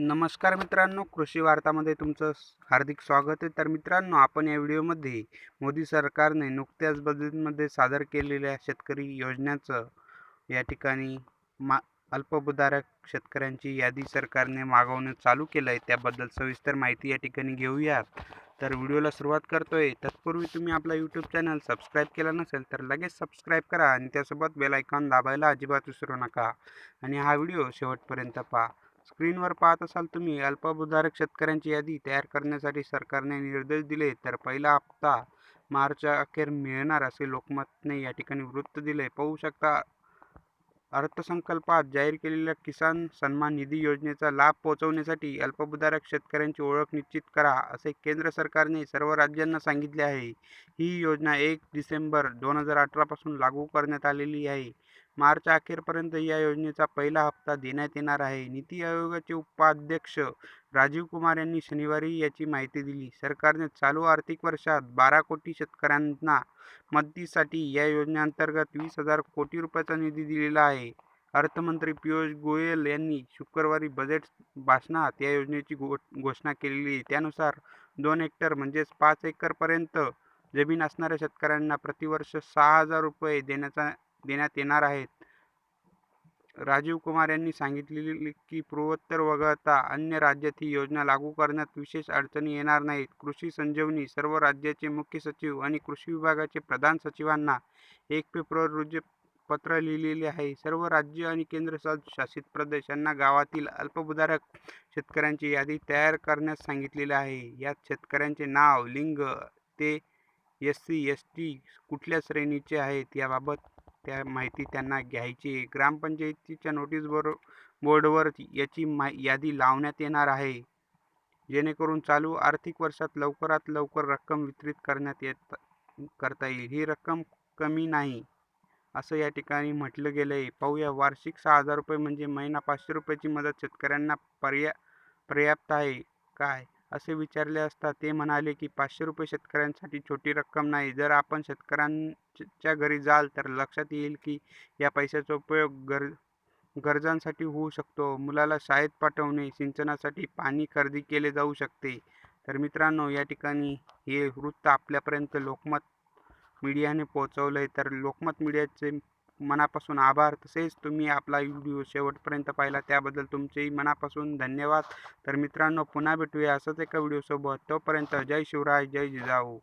नमस्कार मित्रांनो कृषी वार्तामध्ये तुमचं हार्दिक स्वागत आहे. तर मित्रांनो आपण या व्हिडिओमध्ये मोदी सरकारने नुकत्याच बजेटमध्ये सादर केलेल्या शेतकरी योजनेचं या ठिकाणी मा अल्पभूधारक शेतकऱ्यांची यादी सरकारने मागवणं चालू केलं आहे त्याबद्दल सविस्तर माहिती या ठिकाणी घेऊयात. तर व्हिडिओला सुरुवात करतोय. तत्पूर्वी तुम्ही आपला यूट्यूब चॅनल सबस्क्राईब केला नसेल तर लगेच सबस्क्राईब करा आणि त्यासोबत बेल आयकॉन दाबायला अजिबात विसरू नका. आणि हा व्हिडिओ शेवटपर्यंत पहा. स्क्रीनवर पाहत असाल तुम्ही अल्पभूधारक शेतकऱ्यांची यादी तयार करण्यासाठी सरकारने निर्देश दिले तर पहिला हप्ता मार्चच्या अखेर मिळणार असे लोकमतने या ठिकाणी वृत्त दिले. पाहू शकता अर्थसंकल्पात जाहीर केलेल्या किसान सन्मान निधी योजनेचा लाभ पोहोचवण्यासाठी अल्पभूधारक शेतकऱ्यांची ओळख निश्चित करा असे केंद्र सरकारने सर्व राज्यांना सांगितले आहे. ही योजना एक डिसेंबर दोन हजार अठरापासून लागू करण्यात आलेली आहे. मार्च अखेरपर्यंत या योजनेचा पहिला हप्ता देण्यात येणार आहे. नीती आयोगाचे उपाध्यक्ष राजीव कुमार यांनी शनिवारी याची माहिती दिली. सरकारने चालू आर्थिक वर्षात बारा कोटी शेतकऱ्यांना मदतीसाठी या योजनेअंतर्गत वीस हजार कोटी रुपयाचा निधी दिलेला आहे. अर्थमंत्री पियुष गोयल यांनी शुक्रवारी बजेट भाषणात या योजनेची गो घोषणा केलेली आहे. त्यानुसार दोन हेक्टर म्हणजेच पाच एकरपर्यंत जमीन असणाऱ्या शेतकऱ्यांना प्रतिवर्ष सहा हजार रुपये देण्याचा देण्यात येणार आहेत. राजीव कुमार यांनी सांगितले की पूर्वोत्तर वगळता अन्य राज्यात ही योजना लागू करण्यात विशेष अडचणी येणार नाहीत. कृषी संजीवनी सर्व राज्याचे मुख्य सचिव आणि कृषी विभागाचे प्रधान सचिवांना एक फेब्रुवारी रोजी पत्र लिहिलेले आहे. सर्व राज्य आणि केंद्र शासित प्रदेश यांना गावातील अल्पभूधारक शेतकऱ्यांची यादी तयार करण्यास सांगितलेले आहे. यात शेतकऱ्यांचे नाव लिंग ते एस सी एस टी कुठल्या श्रेणीचे आहेत याबाबत त्या माहिती त्यांना घ्यायची. आहे. ग्रामपंचायतीच्या नोटीस बोर बोर्डवर याची मा यादी लावण्यात येणार आहे. जेणेकरून चालू आर्थिक वर्षात लवकरात लवकर रक्कम वितरित करण्यात येत करता येईल. ही रक्कम कमी नाही असं या ठिकाणी म्हटलं गेलं आहे पाहूया वार्षिक सहा हजार रुपये म्हणजे महिना पाचशे रुपयाची मदत शेतकऱ्यांना पर्या पर्याप्त आहे काय असे विचारले असता ते म्हणाले की पाचशे रुपये शेतकऱ्यांसाठी छोटी रक्कम नाही. जर आपण शेतकऱ्यांच्या घरी जाल तर लक्षात येईल की या पैशाचा उपयोग गर गरजांसाठी होऊ शकतो. मुलाला शाळेत पाठवणे सिंचनासाठी पाणी खरेदी केले जाऊ शकते. तर मित्रांनो या ठिकाणी हे वृत्त आपल्यापर्यंत लोकमत मीडियाने पोहोचवलं आहे तर लोकमत मीडियाचे मनापासून आभार. तसेच तुम्ही आपला व्हिडिओ शेवटपर्यंत पाहिला त्याबद्दल तुमचेही मनापासून धन्यवाद. तर मित्रांनो पुन्हा भेटूया असंच एका व्हिडिओसोबत. तोपर्यंत जय शिवराय जय जिजाऊ.